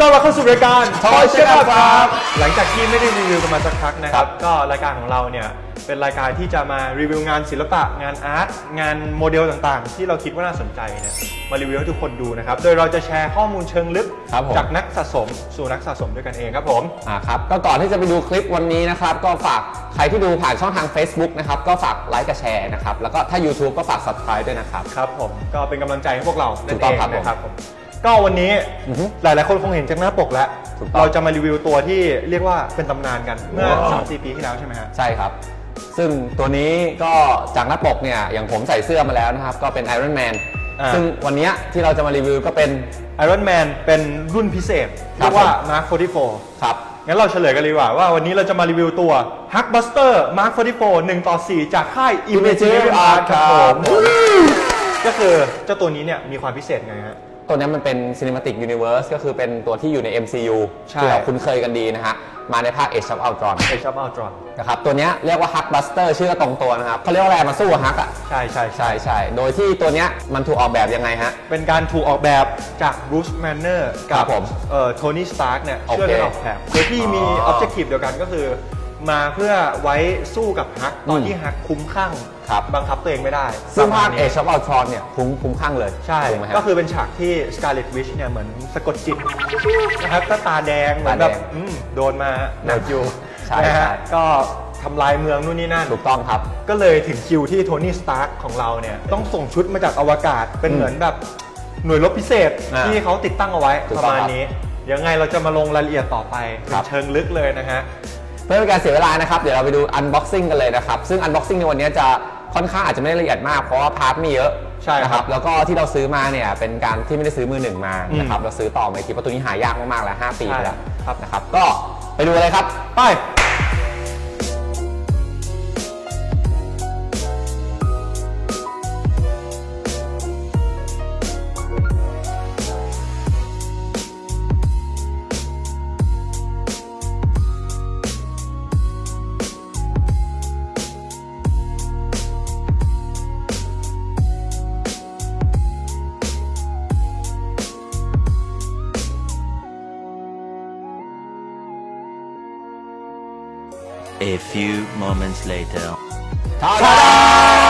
ยินดีต้อนรับเข้าสู่รายการ Toy Check Up ครับ หลังจากที่ไม่ได้รีวิวกันมาสักพักนะคครัรับบก็รายการของเราเนี่ยเป็นรายการที่จะมารีวิวงานศิลปะ งานอาร์ต งานโมเดลต่างๆ ที่เราคิดว่าน่าสนใจเนี่ยมารีวิวให้ทุกคนดูนะครับ โดยเราจะแชร์ข้อมูลเชิงลึก ครับผม จากนักสะสมสู่นักสะสมด้วยกันเองครับผม อ่าครับก็ก่อนที่จะไปดูคลิปวันนี้นะครับ ก็ฝากใครที่ดูผ่านช่องทาง Facebook นะครับ ก็ฝากไลค์กับแชร์นะครับ แล้วก็ถ้า YouTube ก็ฝาก Subscribe ด้วยนะครับ ครับผมก็เป็นกำลังใจให้พวกเราถูกต้องครับนั่นเนะครับผม ก็วันนี้อือฮึหลายๆคนคงเห็นจากหน้าปกแล้ว ถูกต้อง เราจะมารีวิวตัวที่เรียกว่าเป็นตำนานกันเมื่อว้าวสามสี่ปีที่แล้วใช่ไหมฮะ ใช่ครับ ซึ่งตัวนี้ก็จากหน้าปกเนี่ย อย่างผมใส่เสื้อมาแล้วนะครับ ก็เป็น Iron Man อ่า ซึ่งวันเนี้ยที่เราจะมารีวิวก็เป็น Iron Man เป็นรุ่นพิเศษครัเรีบ ยกว่าผม Mark 44 ครับ งั้นเราเฉลยกันเลยดีกว่าว่าวันนี้เราจะมารีวิวตัว Hulkbuster Mark 44 1ต่อ4จากค่าย Imaginary Art ครับผมก็คือเจ้าตัวนี้เนี่ยมีความพิเศษไงฮะ ตัวเนี้ยมันเป็น Cinematic Universe ก็คือเป็นตัวที่อยู่ใน MCU ใช่ ที่เราคุ้นเคยกันดีนะฮะ มาในภาค Age of Ultron Age of Ultron นะครับ ตัวเนี้ยเรียกว่า Hulkbuster ชื่อก็ตรงตัวนะครับเขาเรียกว่าอะไรมาสู้กับฮักอะ ใช่ใช่ใช่ใช่ใช่โดยที่ตัวเนี้ยมันถูกออกแบบยังไงฮะ เป็นการถูกออกแบบจาก Bruce Banner กัครับบผมเอ่อโทนี่สตาร์กเนี่ยโอเคช่วยกันออกแบบโดยที่มีอ๋อ Objective เดียวกันก็คือ มาเพื่อไว้สู้กับฮักตอนอืม ที่ฮักคุ้มข้าง ครับบังคับตัวเองไม่ได้ซึ่งภาคประมณนี้ Age of Ultron เนี่ยคุ้มคุ้มข้างเลยใช่ถูกไหมฮะ ก็คือเป็นฉากที่ Scarlet Witch เนี่ยเหมือนสะกดจิตนะครับก็ตาแดงเหมือนแบบตาแดงอืมโดนมาหนักอยู่ใช่นะฮะใช่ก็ทำลายเมืองนู่นนี่นั่น ถูกต้องครับ ก็เลยถึงคิวที่โทนี่สตาร์กของเราเนี่ยต้องส่งชุดมาจากอวกาศเป็นอืมเหมือนแบบหน่วยรบพิเศษอ่าที่เขาติดตั้งเอาไว้ถูกประต้องมาณครับนี้ยังไงเราจะมาลงรายละเอียดต่อไปคเป็รันบ เชิงลึกเลยนะฮะ เพื่อเป็นการเสียเวลานะครับ เดี๋ยวเราไปดู unboxing กันเลยนะครับ ซึ่ง unboxing ในวันนี้จะ ค่อนข้างอาจจะไม่ได้ละเอียดมากเพราะว่าพาร์ทมีเยอะใช่ครับ นะแล้วก็ที่เราซื้อมาเนี่ยเป็นการที่ไม่ได้ซื้อมือหนึ่งมาอืมนะครับเราซื้อต่อมาอีกทีเพราะตัวนี้หายากมากๆแล้ว5ปีไปแล้วใช่ครับ นะครับ ก็ไปดูเลยครับไป A few moments later. ท่าทาดา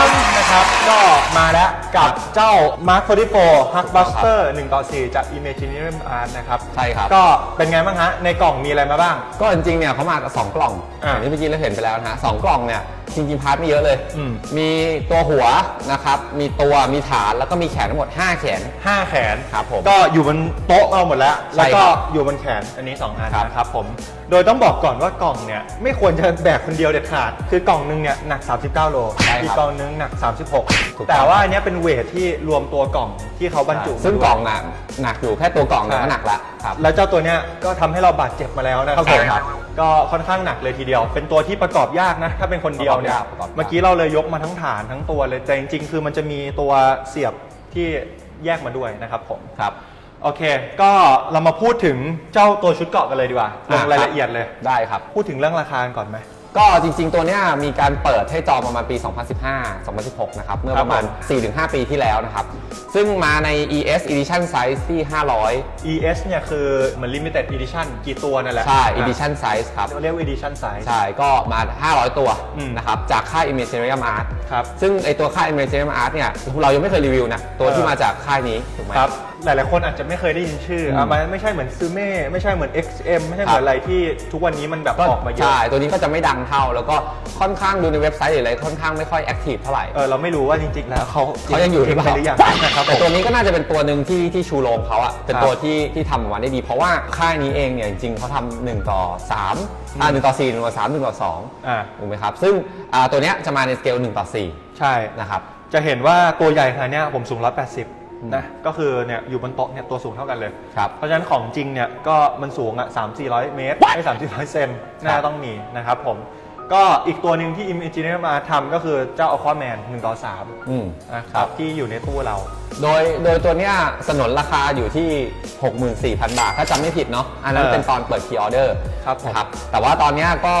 ม นะครับ ก็มาแล้วกับเจ้า Mark 44 Hulkbuster 1ต่อ4จาก Imaginarium Art นะครับ ใช่ครับ ก็เป็นไงบ้างฮะ ในกล่องมีอะไรมาบ้าง ก็จริงๆเนี่ยเขามากับสองกล่องอ่าอย่างที่เมื่อกี้เราเห็นไปแล้วนะฮะสองกล่องเนี่ยจริงๆพาร์ทไม่เยอะเลย อืม มีตัวหัวนะครับ มีตัวมีฐานแล้วก็มีแขนทั้งหมด 5 แขน 5 แขน ครับผมก็อยู่บนโต๊ะเราหมดแล้ว ใช่แล้วก็ครับอยู่บนแขนอันนี้ 2 อันครับ นะครับผม โดยต้องบอกก่อนว่ากล่องเนี่ย ไม่ควรจะแบกคนเดียวเด็ดขาด คือกล่องหนึงเนี่ยหนัก 39 โล ใช่ครับอีกกล่องหนึงหนักถูก36ต้อง แต่ว่าอันเนี้ยเป็นเวทที่รวมตัวกล่องที่เขาบรรจุซึ่งมาด้วยกล่องน่ะหนักอยู่แค่ตัวกล่องเนี่ยใช่ก็หนักละครับ แล้วเจ้าตัวเนี้ยก็ทำให้เราบาดเจ็บมาแล้วนะครับใช่ผมครับก็ค่อนข้างหนักเลยทีเดียว เป็นตัวที่ประกอบยากนะ ถ้าเป็นคนเดียวเนี่ยประกอบยากประกอบยาก เมื่อกี้เราเลยยกมาทั้งฐานทั้งตัวเลยแต่จริงๆ คือมันจะมีตัวเสียบที่แยกมาด้วยนะครับผม ครับ โอเค ก็เรามาพูดถึงเจ้าตัวชุดเกราะกันเลยดีกว่าลงรายละเอียดเลย ได้ครับ พูดถึงเรื่องราคากันก่อนไหม ก็จริงๆ ตัวเนี้ยมีการเปิดให้จองประมาณปี 2015 2016 นะครับ เมื่อประมาณครับผม4-5 ปีที่แล้วนะครับ ซึ่งมาใน ES Edition Size ที่ 500 ES เนี่ยคือเหมือน limited edition กี่ตัวนั่นแหละ ใช่อะ Edition Size ครับ เรียกว่า edition size ใช่ ก็มา 500 ตัวอืมนะครับ จากค่าย Imaginarium Art ครับซึ่งไอตัวค่าย Imaginarium Art เนี่ยเรายังไม่เคยรีวิวนะ ตัวที่เออ มาจากค่ายนี้ถูกไหม ครับ หลาย ๆ คนอาจจะไม่เคยได้ยินชื่ออืมอะมันไม่ใช่เหมือนซูเม่ไม่ใช่เหมือน XM ไม่ใช่เหมือนครับอะไรที่ทุกวันนี้มันแบบก็ออกมาเยอะ ใช่ ตัวนี้ก็จะไม่ดังเท่า แล้วก็ค่อนข้างดูในเว็บไซต์หรืออะไรค่อนข้างไม่ค่อยแอคทีฟเท่าไหร่ เออเราไม่รู้ว่าจริง ๆ แล้วเขาเขายังอยู่หรือเปล่าหรือยังนะครับแต่ผมตัวนี้ก็น่าจะเป็นตัวหนึ่งที่ที่ชูโรงเขาอะเป็นครับตัวที่ที่ทำออกมาได้ดี เพราะว่าค่ายนี้เองเนี่ยจริงๆเขาทำหนึ่งต่อสามอ่าหนึ่งต่อสี่หนึ่งต่อสามหนึ่งต่อสองอ่าถูกไหมครับซึ่งอ่าตัวเนี้ยจะมาในสเกลหนึ่งต่อสี่ใช่นะครับจะเห็นว่าตัวใหญ่ขนาดเนี้ยผมสูง180 นะก็คือเนี่ยอยู่บนโต๊ะเนี่ยตัวสูงเท่ากันเลย ครับ เพราะฉะนั้นของจริงเนี่ยก็มันสูงอะ3 4 0 0เมตรไม่3 4 0 0เซนน่าครับต้องมีนะครับผมก็อีกตัวหนึ่งที่ Imagineering มาทำก็คือเจ้า Aquaman 1ต่อ3อืมนะครับที่อยู่ในตู้เรา โดยโดยตัวเนี้ยสนนราคาอยู่ที่ 64,000 บาท ถ้าจำไม่ผิดเนาะอันนั้นเออเป็นตอนเปิดคีออเดอร์ครับผมนะครับ แต่ว่าตอนเนี้ยก็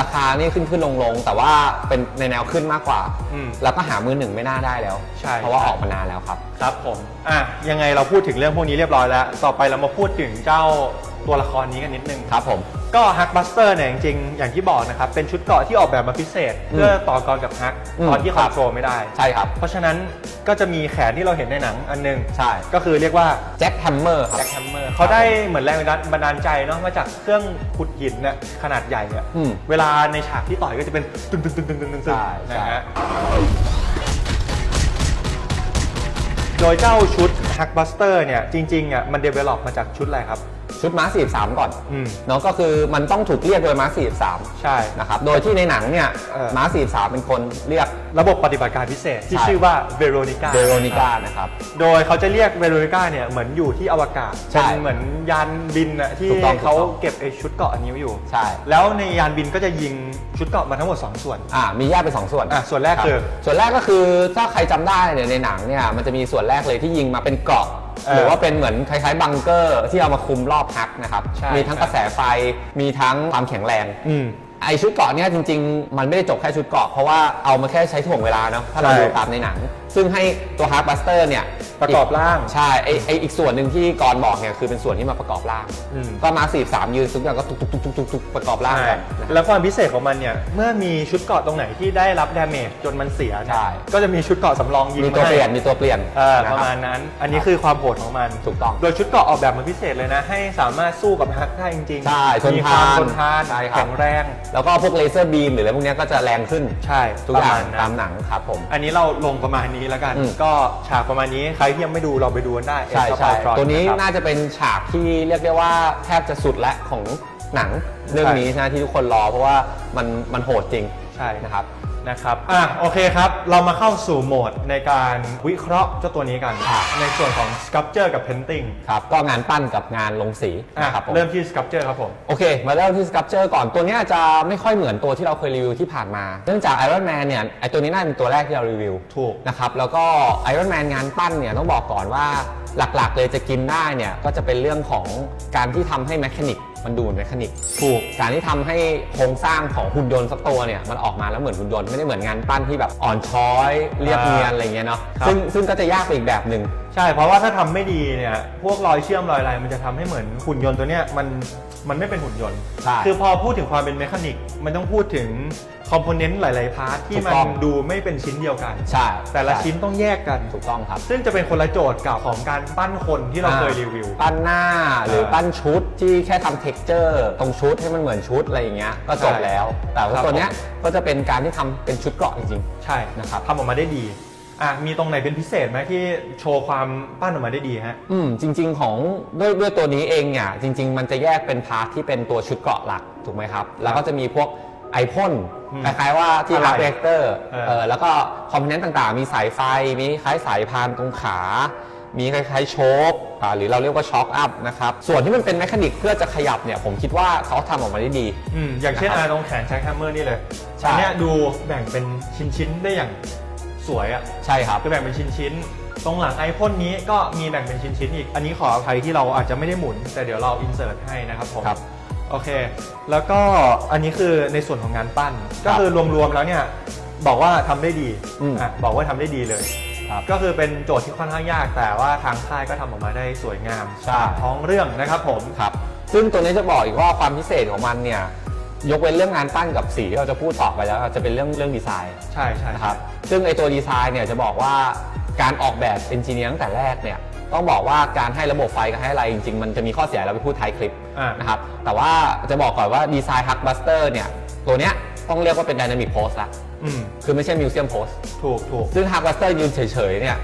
ราคานี่ขึ้นขึ้นลงลงแต่ว่าเป็นในแนวขึ้นมากกว่า อืม แล้วก็หามือหนึ่งไม่น่าได้แล้ว ใช่ เพราะว่าใช่ออกมานานแล้วครับ ครับผม อะ ยังไงเราพูดถึงเรื่องพวกนี้เรียบร้อยแล้ว ต่อไปเรามาพูดถึงเจ้าตัวละครนี้กันนิดนึง ครับผม ก็ฮักบัสเตอร์เนี่ยจริงๆ อย่างที่บอกนะครับ เป็นชุดเกราะที่ออกแบบมาพิเศษ เพื่อต่อกรกับฮักอืมตอนที่คครัอบ นโทรลไม่ได้ ใช่ครับ เพราะฉะนั้นก็จะมีแขนที่เราเห็นในหนังอันหนึงใช่ ก็คือเรียกว่าแจ็คแฮมเมอร์ครับ แจ็คแฮมเมอร์เขาได้เหมือนแรงบันดาลใจเนาะมาจากเครื่องขุดหินน่ะขนาดใหญ่อะอืม เวลาในฉากที่ต่อยก็จะเป็นตึงตึงตึงตึงตึงตึงตึงใช่นะใช่ฮะ โดยเจ้าชุดฮักบัสเตอร์เนี่ยจริงๆอะมันเดเวล็อปมาจากชุดอะไรครับ ชุดม้า43 ก่อนอืม เนาะก็คือมันต้องถูกเรียกโดยม้า43ใช่ นะครับโดยที่ในหนังเนี่ยเออ ม้า43 เป็นคนเรียก ระบบปฏิบัติการพิเศษที่ใช่ ชื่อว่าเวโรนิก้าเดโรนิก้านะครับ โดยเขาจะเรียกเวโรนิก้าเนี่ยเหมือนอยู่ที่อวกาศใช่เป็นเหมือนยานบินอะที่ถูกต้องเขาถูกต้องเก็บไอชุดเกราะอันนี้ไว้อยู่ใช่ แล้วในยานบินก็จะยิงชุดเกราะมาทั้งหมด2ส่วน อ่ามีแยกเป็นสองส่วนอะส่วนแรกบคือส่วนแรกก็คือถ้าใครจำได้เนี่ยในหนังเนี่ยมันจะมีส่วนแรกเลยที่ยิงมาเป็นเกราะเออ หรือว่าเป็นเหมือนคล้ายๆบังเกอร์ที่เอามาคุมรอบฮักนะครับ ใช่มีทั้งกระแสไฟ มีทั้งความแข็งแรง อืม ไอชุดเกราะเนี่ยจริงๆ มันไม่ได้จบแค่ชุดเกราะเพราะว่าเอามาแค่ใช้ถ่วงเวลาเนาะถ้าเราใช่ดูตามในหนัง ซึ่งให้ตัวฮาร์ b บัสเตอร์เนี่ย ประกอบร่างใช่ไอไออีกส่วนหนึ่งที่กรบอกเนี่ยคือเป็นส่วนที่มาประกอบร่าง อืม ก็มาสี่สามยืนซึ่งกันก็ตุกตุกตุกตุกตุกตุกประกอบร่างใช่กันนะ แล้วความพิเศษของมันเนี่ย เมื่อมีชุดเกราะตรงไหนที่ได้รับดาเมจจนมันเสียเนี่ยใช่ ก็จะมีชุดเกราะสำรองยิงมีตัวให้เปลี่ยนมีตัวเปลี่ยนเออนะประคบมาณนั้น อันนี้คือความโหดของมันถูกต้องโดยชุดเกราะออกแบบมาพิเศษเลยนะ ให้สามารถสู้กับฮักได้จริงๆใช่ทนมีความทานทนทานใช่ครับ แข็งแรง แล้วก็พวกเลเซอร์บีมหรืออะไรพวกเนี้ยก็จะแรงขึ้นใช่ทุกอย่างประณนั้น ตามหนังครับผม อันนี้เราลงประมาณนี้แล้วกัน อืมก็ฉากประมาณนี้ใครที่ยังไม่ดูเราไปดูกันได้ ใช่ Age of ใช่ Ultron ตัวนี้ะครับ น่าจะเป็นฉากที่เรียกได้ว่าแทบจะสุดและของหนังเรื่องนี้นะที่ทุกคนรอเพราะว่ามันมันโหดจริงใช่ นะครับ นะครับ อะโอเคครับ เรามาเข้าสู่โหมดในการวิเคราะห์เจ้าตัวนี้กันครับในส่วนของ sculpture กับ painting ครับก็งานปั้นกับงานลงสีอะนะครับผมเริ่มที่ sculpture ครับผม โอเค มาเริ่มที่ sculpture ก่อนตัวเนี้ยจะไม่ค่อยเหมือนตัวที่เราเคยรีวิวที่ผ่านมา เนื่องจาก Iron Man เนี่ยไอตัวนี้น่าจะเป็นตัวแรกที่เรารีวิว ถูก นะครับแล้วก็ Iron Man งานปั้นเนี่ยต้องบอกก่อนว่าหลักๆเลยจะกินได้เนี่ยก็จะเป็นเรื่องของการที่ทำให้แมคานิก มันดูเหมือนแมคานิกถูกการที่ทำให้โครงสร้างของหุ่นยนต์สักตัวเนี่ยมันออกมาแล้วเหมือนหุ่นยนต์ไม่ได้เหมือนงานปั้นที่แบบอ่อนช้อยเรียบเนียนอะไรเงี้ยเนาะครับซึ่งซึ่งก็จะยากไปอีกแบบหนึ่งใช่เพราะว่าถ้าทำไม่ดีเนี่ยพวกรอยเชื่อมรอยอะไรมันจะทำให้เหมือนหุ่นยนต์ตัวเนี้ยมันมันไม่เป็นหุ่นยนต์ใช่คือพอพูดถึงความเป็นเมคานิกมันต้องพูดถึง คอมโพเนนต์หลาย ๆ พาร์ทที่ถูกมันต้องดูไม่เป็นชิ้นเดียวกัน ใช่แต่ละใชิ้นต้องแยกกัน ถูกต้องครับ ซึ่งจะเป็นคนละโจทย์กับของการปั้นคนที่เราเคยรีวิว ปั้นหน้าหรือเออปั้นชุดที่แค่ทำเท็กเจอร์ตรงชุดให้มันเหมือนชุดอะไรอย่างเงี้ยก็จบใช่แล้ว แต่ว่าครับ ตัวเนี้ยก็จะเป็นการที่ทำเป็นชุดเกราะจริง ใช่นะครับทำออกมาได้ดีอะมีตรงไหนเป็นพิเศษไหมที่โชว์ความปั้นออกมาได้ดีฮะ ๆ อืมจริง ๆ ของด้วยด้วยตัวนี้เองเนี่ยจริง ๆ มันจะแยกเป็นพาร์ทที่เป็นตัวชุดเกราะหลักถูกไหมครับ แล้วก็จะมีพวก ไอพ่นอืมคล้ายๆว่าที่อะไรฮับเรกเตอร์เออเออแล้วก็คอมโพเนนต์ต่างๆ มีสายไฟ มีคล้ายสายพานตรงขา มีคล้ายๆโชคอ่าหรือเราเรียกว่าช็อคอัพนะครับ ส่วนที่มันเป็นแมคานิกเพื่อจะขยับเนี่ย ผมคิดว่าเขาทำออกมาได้ดีอืมอย่างเช่นนะครับอาตรงแขนแจ็คแฮมเมอร์นี่เลยใช่อันเนี้ยดูแบ่งเป็นชิ้นๆได้อย่างสวยอะ่ะ ใช่ครับคือแบ่งเป็นชิ้นๆ ตรงหลังไอพ่นนี้ก็มีแบ่งเป็นชิ้นๆอีก อันนี้ขออภัยที่เราอาจจะไม่ได้หมุน แต่เดี๋ยวเราอินเสิร์ตให้นะครับผมครับ โอเค แล้วก็อันนี้คือในส่วนของงานปั้น ก็คือรวมๆแล้วเนี่ยบอกว่าทำได้ดีอืม อะบอกว่าทำได้ดีเลย ครับ ก็คือเป็นโจทย์ที่ค่อนข้างยาก แต่ว่าทางค่ายก็ทำออกมาได้สวยงามใช่ท้องเรื่องนะครับผม ครับซึ่งตัวนี้จะบอกอีกว่าความพิเศษของมันเนี่ยยกเว้นเรื่องงานปั้นกับสีที่เราจะพูดต่อไปแล้วจะเป็นเรื่องเรื่องดีไซน์ใช่ใช่นะครับซึ่งไอตัวดีไซน์เนี่ยจะบอกว่าการออกแบบเอนจิเนียร์ตั้งแต่แรกเนี่ย ต้องบอกว่าการให้ระบบไฟกับให้อะไรจริงๆ มันจะมีข้อเสียเราไปพูดท้ายคลิปอ่า นะครับแต่ว่าจะบอกก่อนว่าดีไซน์ฮักบัสเตอร์เนี่ยตัวเนี้ยต้องเรียกว่าเป็น Dynamic Post ละ อืม คือไม่ใช่ Museum Post ถูกถูก ซึ่งฮักบัสเตอร์ยืนเฉยๆเนี่ย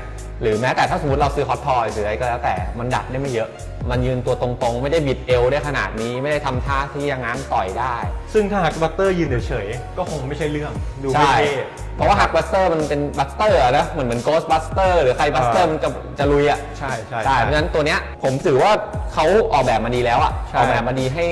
หรือแม้แต่ถ้าสมมติเราซื้อฮอตทอยหรืออะไรก็แล้วแต่มันดัดได้ไม่เยอะ มันยืนตัวตรงๆ ไม่ได้บิดเอวได้ขนาดนี้ไม่ได้ทำท่าที่อยังงั้นต่อยได้ ซึ่งถ้าหากบัตเตอร์ยืนเฉยๆก็คงไม่ใช่เรื่องดูไม่ใช่ เท่ เพราะว่าฮักบัสเตอร์มันเป็นบัสเตอร์นะเหมือนเหมือนโกสบัสเตอร์หรือใครบัสเตอร์อ่ามั มันจะจะลุยอะใช่ใช่ใช่เพราะฉะนั้นตัวเนี้ยผมถือว่าเขาออกแบบมาดีแล้วอะใช่ ออกแบบมาดีให้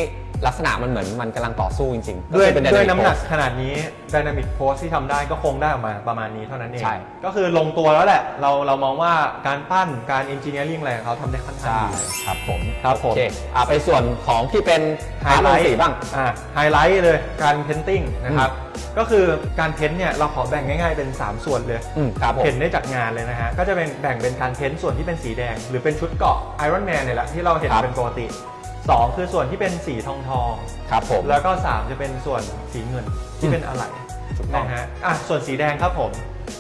ลักษณะมันเหมือนมันกำลังต่อสู้จริงๆด้วยก็คือเป็ ด้วย dynamic น้ำหนัก pose ขนาดนี้ Dynamic Pose ที่ทำได้ก็คงได้ออกมาประมาณนี้เท่านั้นเอง ใช่ ก็คือลงตัวแล้วแหละ เราเรามองว่าการปั้นการ Engineering อะไรของเขาทำได้ค่อนข้างใช่ดี ครับผมครับผม โอเคอะไปส่วนของที่เป็นพาร์ทลงสีบ้าง อ่าไฮไลท์เลยการเพนติ้งนะครับ ก็คือการเพ้นท์เนี่ยเราขอแบ่งง่ายๆเป็น 3 ส่วนเลย อืมครับผม เห็นได้จากงานเลยนะฮะ ก็จะเป็นแบ่งเป็นการเพ้นท์ส่วนที่เป็นสีแดง หรือเป็นชุดเกาะไอรอนแมนเนี่ยแหละที่เราเห็นครับเป็นปกติ 2 คือส่วนที่เป็นสีทองทองๆครับผมแล้วก็ 3 จะเป็นส่วนสีเงินที่เป็นอะไหล่ถูกต้องนะฮะอะส่วนสีแดงครับผม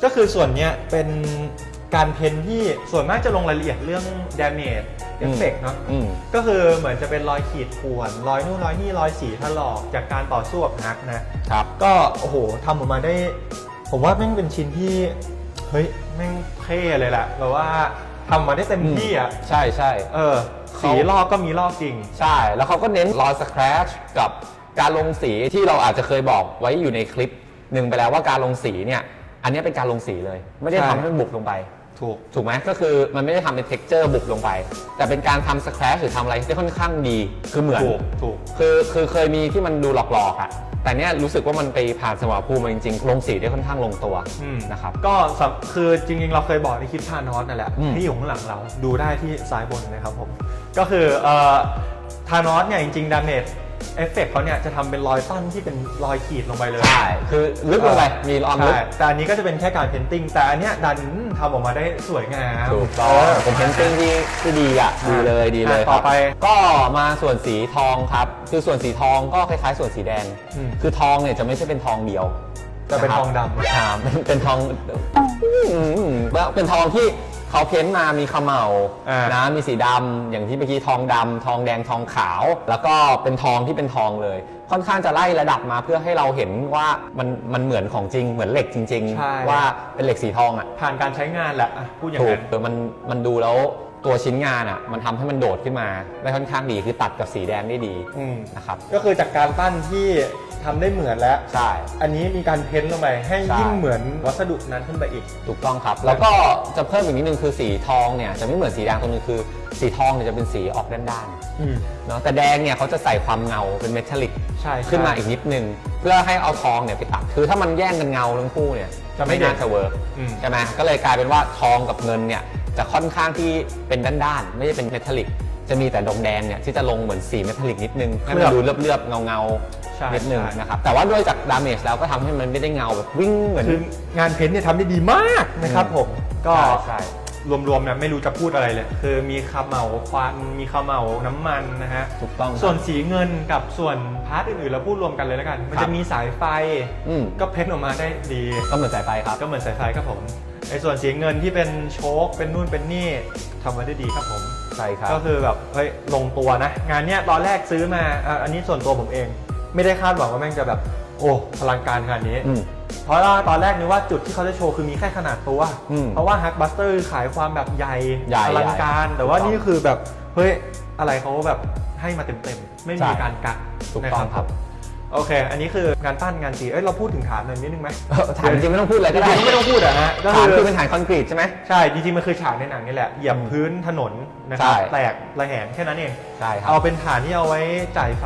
ก็คือส่วนเนี้ยเป็นการเพ้นที่ส่วนมากจะลงรายละเอียดเรื่อง damage effect เนาะอืมก็คือเหมือนจะเป็นรอยขีดข่วนรอยนู่นรอยนี่รอยสีถลอกจากการต่อสู้กับฮักนะครับก็โอ้โหทำออกมาได้ ผมว่าแม่งเป็นชิ้นที่เฮ้ยแม่งเท่เลยแหละแบบว่าทำมาได้เต็มที่อะใช่ใช่เออ สีลอกก็มีลอกจริง ใช่ แล้วเขาก็เน้นรอยสคร t ชกับการลงสีที่เราอาจจะเคยบอกไว้อยู่ในคลิปหนึ่งไปแล้วว่าการลงสีเนี่ย อันนี้เป็นการลงสีเลย ไม่ได้ใช่ทำให้มันบุบลงไป ถูก ถูกไหมก็คือมันไม่ได้ทำเป็น texture บุบลงไป แต่เป็นการทำสคร t ชหรือทำอะไรที่ค่อนข้างดี คือเหมือน ถูก ถูก คือ คือเคยมีที่มันดูหลอกๆอะ แต่เนี้ยรู้สึกว่ามันไปผ่านสมรภูมิมาจริงๆลงสีได้ค่อนข้างลงตัวอืม นะครับ ก็สำคือจริงๆ เราเคยบอกในคลิปทานอสนั่นแหละอืมที่อยู่ข้างหลังเราดูได้ที่ซ้ายบนนะครับผม ก็คือเอ่อทานอสเนี่ยจริงๆ ดาเมจ เอฟเฟกเขาเนี่ยจะทำเป็นรอยปั้นที่เป็นรอยขีดลงไปเลย ใช่คือลึกลงไปมีรอยลึก ใช่แต่อันนี้ก็จะเป็นแค่การเพนติ้งแต่อันเนี้ยดันทำออกมาได้สวยงาม ถูกต้องเผมเป็นติ้งที่ที่ดีอะดีเลยดีเลยอะคต่รัอบไปก็มาส่วนสีทองครับ คือส่วนสีทองก็คล้ายๆ ส่วนสีแดง อืมคือทองเนี่ยจะไม่ใช่เป็นทองเดียวจะเป็นะครับทองดำ อ่าเป็นเป็นทองอืมแล้วเป็นทองที่ เขาเพ้นท์มามีเขมเหลาอ่านนะมีสีดำอย่างที่เมื่อกี้ทองดำทองแดงทองขาว แล้วก็เป็นทองที่เป็นทองเลย ค่อนข้างจะไล่ระดับมาเพื่อให้เราเห็นว่ามันมันเหมือนของจริงเหมือนเหล็กจริง ใช่ ๆ ว่าเป็นเหล็กสีทองอะผ่านการใช้งานแหละอะพูดอย่างถูกนั้น เออมันมันดูแล้ว ตัวชิ้นงานอะมันทำให้มันโดดขึ้นมาได้ค่อนข้างดีคือตัดกับสีแดงได้ดีอืมนะครับก็คือจากการปั้นที่ทำได้เหมือนแล้ว ใช่ อันนี้มีการเพ้นท์ลงไปให้ใช่ ยิ่งเหมือนวัสดุนั้นขึ้นไปอีก ถูกต้องครับ แล้วก็จะเพิ่มอีกนิดนึงคือสีทองเนี่ยจะไม่เหมือนสีแดงตรงนึงคือ สีทองเนี่ยจะเป็นสีออกด้านอืม ๆเนาะแต่แดงเนี่ยเขาจะใส่ความเงาเป็นเมทัลลิกใช่ขึ้นมาอีกนิดนึง เพื่อให้เอาทองเนี่ยไปตัดคือถ้ามันแย่งกันเงาทั้งคู่เนี่ยจะไม่ไม่น่าเด่นจะเวิร์กอืม ใช่ไหมก็เลยกลายเป็นว่าทองกับเงินเนี่ยจะค่อนข้างที่เป็นด้านๆไม่ใช่เป็นเมทัลลิกจะมีแต่ดงแดงเนี่ยที่จะลงเหมือนสีเมทัลลิกนิดนึงให้มันดูเลือบๆเงาใช่ๆนิดนึงใช่ นะครับแต่ว่าด้วยจากดาเมจแล้วก็ทำให้มันไม่ได้เงาแบบวิ่งเหมือน คืองานเพ้นท์เนี่ยทำได้ดีมากนะครับผมก็ใช่ใช่ รวมๆเนี่ยไม่รู้จะพูดอะไรเลย คือมีคาเหมาควันมีคาเหมาน้ำมันนะฮะถูกต้องครับส่วนสีเงินกับส่วนพาร์ทอื่นๆเราพูดรวมกันเลยแล้วกัน มันครัจะบมีสายไฟอืม ก็เพ้นท์ออกมาได้ดี ก็เหมือนสายไฟครับ ก็เหมือนสายไฟครับผมไอ้ส่วนสีเงินที่เป็นโชคเป็นนู่นเป็นนี่ทำมาได้ดีครับผม ใช่ครับ ก็คือแบบเฮ้ยลงตัวนะ งานเนี้ยตอนแรกซื้อมาอะอันนี้ส่วนตัวผมเอง ไม่ได้คาดหวังว่าแม่งจะแบบ โอ้พลังการขนาดนี้ อืม เพราะว่าตอนแรกนึกว่าจุดที่เขาจะโชว์คือมีแค่ขนาดตัว อืมเพราะว่าฮักบัสเตอร์ขายความแบบใหญ่ใหญ่อลังการ ใหญ่แต่ว่าถูกต้องนี่คือแบบ เฮ้ย อะไรเขาแบบให้มาเต็มๆ ไม่มีใช่การกักถูกต้องนะครับ โอเค อันนี้คืองานปั้นงานสีเอ้ยเราพูดถึงฐานหน่อยนิดนึงไหมเออถามจริงๆไม่ต้องพูดอะไรจก็ได้ริงๆก็ไม่ต้องพูดอะฮะก็ฐานคืคืออเป็นฐานคอนกรีตใช่ไหมใช่จริงๆมันคือฉากในหนังนี่แหละเหยียบพื้นถนนนะครับใช่แตกระแหงแค่นั้นเองใช่ครับเอาเป็นฐานที่เอาไว้จ่ายไฟ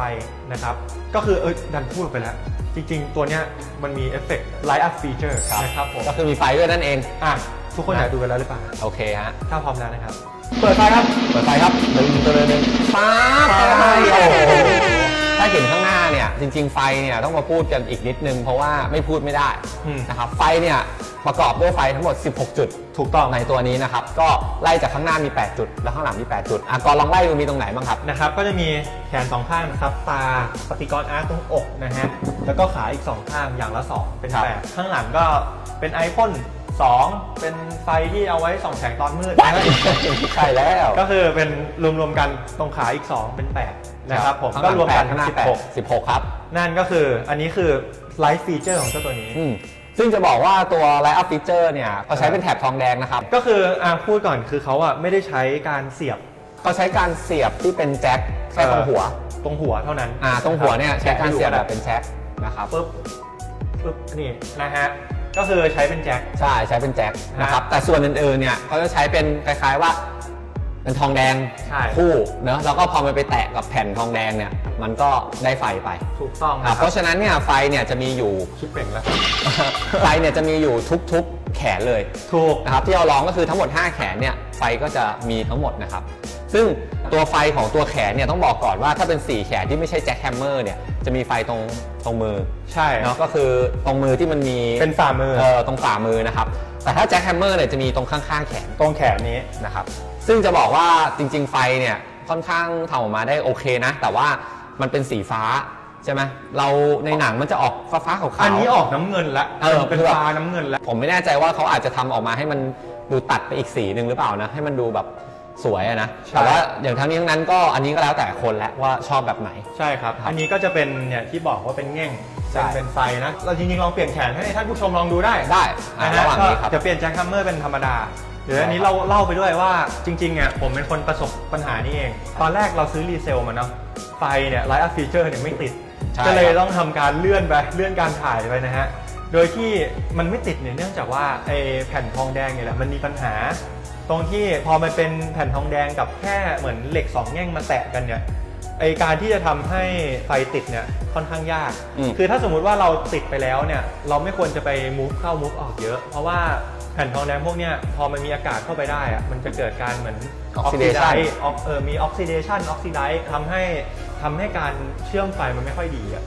นะครับก็คือเออดันพูดออกไปแล้ว จริงๆ ตัวเนี้ยมันมีเอฟเฟกต์ไลท์อัพฟีเจอร์นะครับผมก็คือมีไฟด้วยนั่นเองอะทุกคนอยากดูกันแล้วหรือเปล่าโอเคฮะถ้าพร้อมแล้วนะครับ เปิดไฟครับเปิดไฟครับหนึ่งตัวหนึ่งป๊าบไปโอ้โห ถ้าเห็นข้างหน้าเนี่ยจริง ๆ ไฟเนี่ยต้องมาพูดกันอีกนิดนึง เพราะว่าไม่พูดไม่ได้อืม นะครับไฟเนี่ยประกอบด้วยไฟทั้งหมด 16 จุด ถูกต้องในตัวนี้นะครับ ก็ไล่จากข้างหน้ามี 8 จุด แล้วข้างหลังมี 8 จุดอะก่อนลองไล่ดูมีตรงไหนบ้างครับ นะครับ ก็จะมีแขนสองข้างนะครับ ตาปฏิกรณ์อาร์ตตรงอกนะฮะ แล้วก็ขาอีกสองข้างอย่างละสองเป็นครับ แปดข้างหลังก็เป็นไอพ่น สองเป็นไฟที่เอาไว้ส่องแสงตอนมืดนะใช่แล้ว ก็คือเป็นรวมๆกันตรงขาอีก 2 เป็น 8 นะครับผมข้างหก็ลังรวมกันแปดข้างหน้าแปด16 16 ครับ นั่นก็คืออันนี้คือไลฟ์ฟีเจอร์ของเจ้าตัวนี้อืมซึ่งจะบอกว่าตัว Light Up Feature เนี่ยเขาใช้เป็นแถบทองแดงนะครับ ก็คืออ่าพูดก่อนคือเขาอะไม่ได้ใช้การเสียบเขาใช้การเสียบที่เป็นแจ็คแค่ตรงหัว ตรงหัวเท่านั้นอ่าตรงหัวเนี่ยใช้การเสียบแบแบบบเป็นแจ็คนะครับปุ๊บปุ๊บนี่นะฮะ ก็คือใช้เป็นแจ็ค ใช่ใช้เป็นแจ็คนะครับแต่ส่วนอื่นๆเนี่ยเขาจะใช้เป็นคล้ายๆว่าเป็นทองแดงใช่ คู่เนอะแล้วก็พอมันไปแตะกับแผ่นทองแดงเนี่ยมันก็ได้ไฟไปถูกต้องอะนะคเพรับราะฉะนั้นเนี่ยไฟเนี่ยจะมีอยู่ ชิปเป่งแล้ว ไฟเนี่ยจะมีอยู่ทุกๆแขนเลยถูก นะครับที่เราลองก็คือทั้งหมด 5 แขนเนี่ยไฟก็จะมีทั้งหมดนะครับ ซึ่งตัวไฟของตัวแขนเนี่ยต้องบอกก่อนว่าถ้าเป็น 4 แขนที่ไม่ใช่แจ็คแฮมเมอร์เนี่ยจะมีไฟตรงตรงมือใช่เนาะก็คือตรงมือที่มันมีเป็นฝ่ามือเออตรงฝ่ามือนะครับแต่ถ้าแจ็คแฮมเมอร์เนี่ยจะมีตรงข้างๆแขนตรงแขนนี้นะครับซึ่งจะบอกว่าจริง ๆ ไฟเนี่ยค่อนข้างทำออกมาได้โอเคนะ แต่ว่ามันเป็นสีฟ้าใช่ไหมเราในหนังมันจะออกฟ้าฟ้าๆขาวๆอันนี้ออกน้ำเงินละเออเป็นคือแบบฟ้าน้ำเงินละผมไม่แน่ใจว่าเขาอาจจะทำออกมาให้มันดูตัดไปอีกสีหนึ่งหรือเปล่านะให้มันดูแบบ สวยอะนะใช่ แต่ว่าอย่างทั้งนี้ทั้งนั้นก็อันนี้ก็แล้วแต่คนแหละว่าชอบแบบไหน ใช่ครับอันนี้ก็จะเป็นเนี่ยที่บอกว่าเป็นแง่งใช่ เป็นเป็นไฟนะ เราจริงๆลองเปลี่ยนแขนให้ท่านผู้ชมลองดูได้ได้อะนะระฮะหว่างก็นี้ครับ จะเปลี่ยนแจ็คฮัมเมอร์เป็นธรรมดาเดี๋ยวใช่อันนี้ครับเราเล่าไปด้วยว่าจริงๆอะผมเป็นคนประสบปัญหานี้เอง ตอนแรกเราซื้อรีเซลมาเนาะไฟเนี่ยไลท์อัพฟีเจอร์เนี่ยไม่ติด ใช่ก็เลยครับต้องทำการเลื่อนไปเลื่อนการถ่ายไปนะฮะ โดยที่มันไม่ติดเนี่ยเนื่องจากว่าไอ้แผ่นทองแดงเนี่ยแหละมันมีปัญหา ตรงที่พอมันเป็นแผ่นทองแดงกับแค่เหมือนเหล็กสองแง่งมาแตะกันเนี่ยไอการที่จะทำให้ไฟติดเนี่ยค่อนข้างยาก อืม คือถ้าสมมุติว่าเราติดไปแล้วเนี่ยเราไม่ควรจะไป move เข้า move ออกเยอะ เพราะว่าแผ่นทองแดงพวกเนี้ยพอมันมีอากาศเข้าไปได้อะมันจะเกิดการเหมือน Oxidation oxidize ออกเออมี oxidation oxidize ทำให้ทำให้การเชื่อมไฟมันไม่ค่อยดีอะ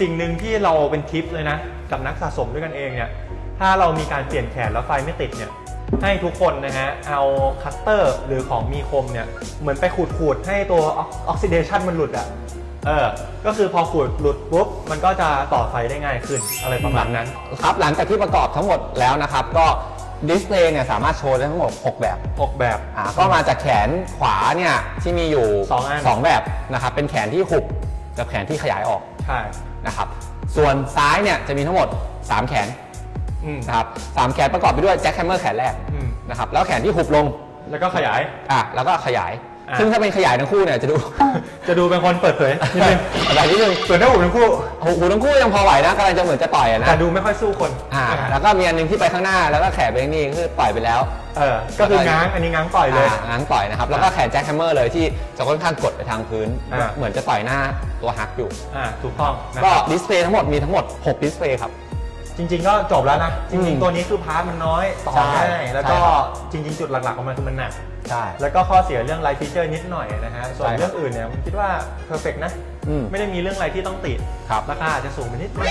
สิ่งหนึ่งที่เราเป็นทิปเลยนะ กับนักสะสมด้วยกันเองเนี่ยถ้าเรามีการเปลี่ยนแขนแล้วไฟไม่ติดเนี่ย ให้ทุกคนนะฮะเอาคัตเตอร์หรือของมีคมเนี่ย เหมือนไปขูดๆให้ตัวออกซิเดชันมันหลุดอะ่ะเออ ก็คือพอขูดหลุดปุ๊บ มันก็จะต่อไฟได้ง่ายขึ้นอะไรประมาณนั้น ครับ หลังจากที่ประกอบทั้งหมดแล้วนะครับ ก็ดิสเพลย์เนี่ยสามารถโชว์ได้ทั้งหมด 6 แบบออกแบบอ่าก็มาจากแขนขวาเนี่ยที่มีอยู่สองอันสองแบบนะครับ เป็นแขนที่หุบกับแขนที่ขยายออก ใช่ นะครับ ส่วนซ้ายเนี่ยจะมีทั้งหมด 3 แขน อืม นะครับสามแขนประกอบไปด้วยแจ็คแฮมเมอร์แขนแรกอืม นะครับแล้วแขนที่หุบลงแล้วก็ขยาย อะแล้วก็ขยาย อะ ซึ่งถ้าเป็นขยายทั้งคู่เนี่ยจะดู จะดูเป็นคนเปิดเผยนิดนึงอะไรนิดนึงส่วนถ้าหูทั้งคู่หูหูทั้งคู่ยังพอไหวนะกำลังจะเหมือนจะต่อยอะนะแต่ดูไม่ค่อยสู้คนอ่าแล้วก็มีอันหนึงที่ไปข้างหน้าแล้วก็แขนไปนี่คือต่อยไปแล้วเออก็คือง้างอันนี้ง้างต่อยเลย อ่างั้นต่อยนะครับแล้วก็แขนแจ็คแฮมเมอร์เลยที่จะค่อนข้างกดไปทางพื้น อ่าเหมือนจะต่อยหน้าตัวฮักอยู่ อ่าถูกต้องนะก็ครับดิสเพลย์ทั้งหมดมีทั้งหมด6ดิสเพลย์ครับ จริงๆก็จบแล้วนะจอืริงมๆตัวนี้คือพาร์ทมันน้อยต่อใช่ง่ายแล้วก็ใช่ครับ จริง ๆ จุดหลักๆของมันคือมันหนัก ใช่ แล้วก็ข้อเสียเรื่องไลฟ์ฟีเจอร์นิดหน่อยนะฮะ ส่วนใช่ครับเรื่องอื่นเนี่ยผมคิดว่าเพอร์เฟกนะ อืมไม่ได้มีเรื่องอะไรที่ต้องติดครับราคาอาจจะสูงไปนิดนึง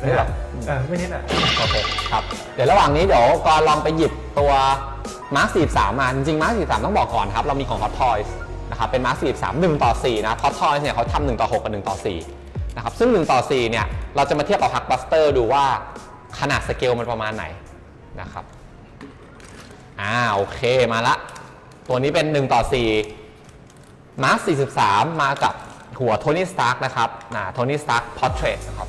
ไม่หรอกเออไม่นิดอะ โอเคครับ เดี๋ยวระหว่างนี้เดี๋ยวก่อนลองไปหยิบตัวมาร์ค43มา จริงๆมาร์ค43ต้องบอกก่อนครับ เรามีของ Hot Toys นะครับ เป็นมาร์ค43 1ต่อ4นะ Hot Toys เนี่ยเขาทำ1ต่อ6กับ1ต่อ4 นะครับซึ่ง 1 ต่อ 4 เนี่ย เราจะมาเทียบกับ Hack Buster ดูว่าขนาดสเกลมันประมาณไหนนะครับอ่าโอเคมาละ ตัวนี้เป็น 1 ต่อ 4 มาร์ค43 มากับหัวโทนี่สตาร์กนะครับนะโทนี่สตาร์กพอร์เทรตนะครับ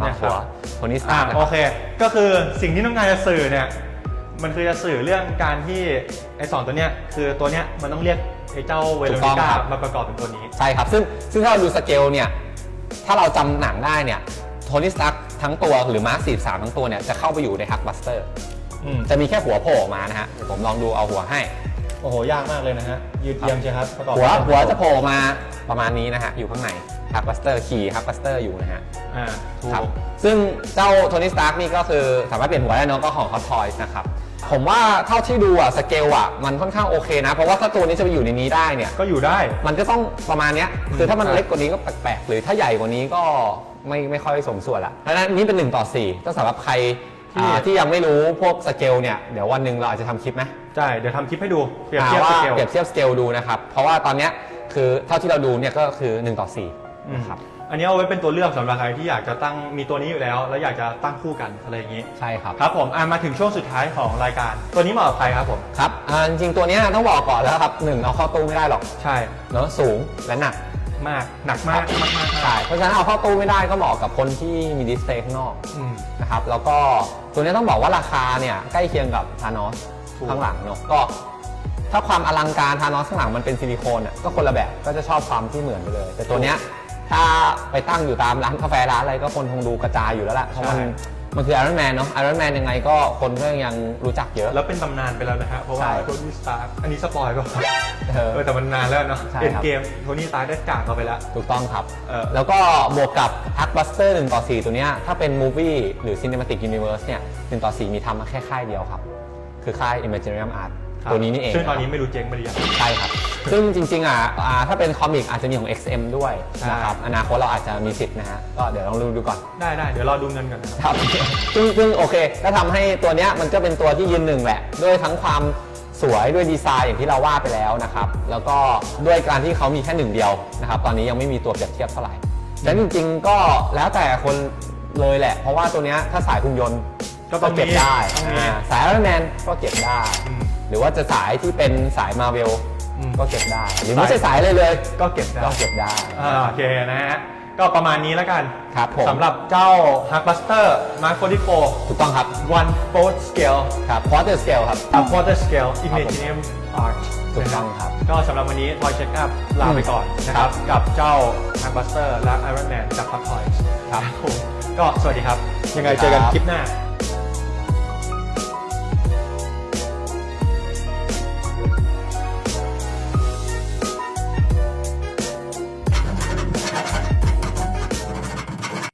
มาหัวโทนี่สตาอ่าร์กนะคโอรับเค ก็คือสิ่งที่ต้องการจะสื่อเนี่ย มันคือจะสื่อเรื่องการที่ไอ้สองตัวเนี้ยคือตัวเนี้ยมันต้องเรียกไอ้เจ้าเวโรถูกต้นิองก้าครับมาประกอบเป็นตัวนี้ ใช่ครับ ซึ่งซึ่งถ้าเราดูสเกลเนี่ย ถ้าเราจำหนังได้เนี่ยโทนี่สตาร์กทั้งตัวหรือมาร์ค43ทั้งตัวเนี่ยจะเข้าไปอยู่ในฮักบัสเตอร์ อืมจะมีแค่หัวโผล่ออกมานะฮะเดี๋ยวผมลองดูเอาหัวให้ โอ้โห ยากมากเลยนะฮะ ยืดเยียมใช่ครับประกอบหัวเป็นหัวจะโผล่ออกมาประมาณนี้นะฮะอยู่ข้างในฮักบัสเตอร์ขี่ฮักบัสเตอร์อยู่นะฮะ อ่าถูครับกซึ่งเจ้าโทนี่สตาร์กนี่ก็คือสามารถเปลี่ยนหัวได้เนอะก็ของ Hot Toys นะครับ ผมว่าเท่าที่ดูอะสเกลอะมันค่อนข้างโอเคนะ เพราะว่าถ้าตัวนี้จะไปอยู่ในนี้ได้เนี่ย ก็อยู่ได้ มันก็ต้องประมาณเนี้ยคือถ้ามันครับเล็กกว่านี้ก็แปลกๆ หรือถ้าใหญ่กว่านี้ก็ไม่ไม่ค่อยสมส่วนละเพราะฉะนั้นนี่เป็น 1 ต่อ 4 ก็สำหรับใครที่ อ่าที่ยังไม่รู้พวกสเกลเนี่ยเดี๋ยววันหนึ่งเราอาจจะทำคลิปไหมใช่ เดี๋ยวทำคลิปให้ดู เปรียบอ่าเทียบว่าสเกล เปรียบเทียบสเกลดูนะครับ เพราะว่าตอนเนี้ยคือเท่าที่เราดูเนี่ยก็คือ 1 ต่อ4นะครับ อันนี้เอาไว้เป็นตัวเลือกสำหรับใครที่อยากจะตั้งมีตัวนี้อยู่แล้ว แล้วอยากจะตั้งคู่กันอะไรอย่างนี้ใช่ครับ ครับผมอะมาถึงช่วงสุดท้ายของรายการ ตัวนี้เหมาะกับใครครับผมครับอ่าจริงๆตัวเนี้ยต้องบอกก่อนแล้วครับหนึ่งเอาเข้าตู้ไม่ได้หรอกใช่เนอะสูงและหนักมากหนักมากมากมากใช่เพราะฉะนั้นเอาเข้าตู้ไม่ได้ก็เหมาะกับคนที่มีดิสเพลย์ข้างนอกอืม นะครับแล้วก็ตัวนี้ต้องบอกว่าราคาเนี่ยใกล้เคียงกับทานอสถูก ข้างหลังเนาะก็ ถ้าความอลังการทานอสข้างหลังมันเป็นซิลิโคนอะก็คนละแบบก็จะชอบความที่เหมือนไปเลย แต่ตัวเนี้ย ถ้าไปตั้งอยู่ตามร้านกาแฟร้านอะไรก็คนคงดูกระจายอยู่แล้วแหละเพราะมันมันคือ Iron Man เนาะ Iron Man ยังไงก็คนก็ยังรู้จักเยอะ แล้วเป็นตำนานไปแล้วนะฮะเพราะว่าใช่ โทนี่สตาร์อันนี้สปอยล์ก็เออ เออแต่มันนานแล้วเนาะใช่เอ็นครับ เกมโทนี่สตาร์ได้จากเราไปแล้ว ถูกต้องครับ เออ แล้วก็บวกกับ Blockbuster 1ต่อ 4 ตัวเนี้ย ถ้าเป็น Movie หรือ Cinematic Universe เนี่ย1ต่อ 4 มีทำมาแค่ค่ายเดียวครับ คือค่าย Imaginarium Art ครับ ตัวนี้นี่เองซึ่งตอนนี้ะครับไม่รู้เจ๊งไปหรือยังใช่ครับ ซึ่งจริงๆอะอ่าถ้าเป็นคอมิกอาจจะมีของ XM ด้วยใช่นะครับอนาคตเราอาจจะมีสิทธิ์นะฮะก็เดี๋ยวลองดูดูก่อนได้ได้เดี๋ยวรอดูเงินก่อนนะครับครับซึ่งซึ่งโอเค ก็ทำให้ตัวเนี้ยมันก็เป็นตัวที่ยืนหนึ่งแหละ ด้วยทั้งความสวยด้วยดีไซน์อย่างที่เราว่าไปแล้วนะครับ แล้วก็ด้วยการที่เขามีแค่หนึ่งเดียวนะครับ ตอนนี้ยังไม่มีตัวเปรียบเทียบเท่าไหร่แต่จริงๆก็แล้วแต่คนเลยแหละ เพราะว่าตัวเนี้ยถ้าสายหุ่นยนต์ก็ต้องเก็บได้ต้องมีอ่าสาย Iron Man ก็เก็บได้อืมห รือว่าจะสายที่เป็นสายมาเวลอืม ก็เก็บได้ หรือไม่ใช่สายเลยเลยก็เก็บได้ก็เก็บได้ อ่าโอเคนะฮะ ก็ประมาณนี้แล้วกันครับผม สำหรับเจ้า h a r b u s t e r Mark 44 ถูกต้องครับ one fourth scale ครับ quarter scale ครับ a quarter scale Imaginarium Art ถูกต้องครับก็สำหรับวันนี้ Toy Check Up ลาไปก่อนนะครับ กับเจ้า h a r b u s t e r และ Iron Man จาก Hot Toys ครับผมก็สวัสดีครับ ยังไงเจอกันคลิปหน้า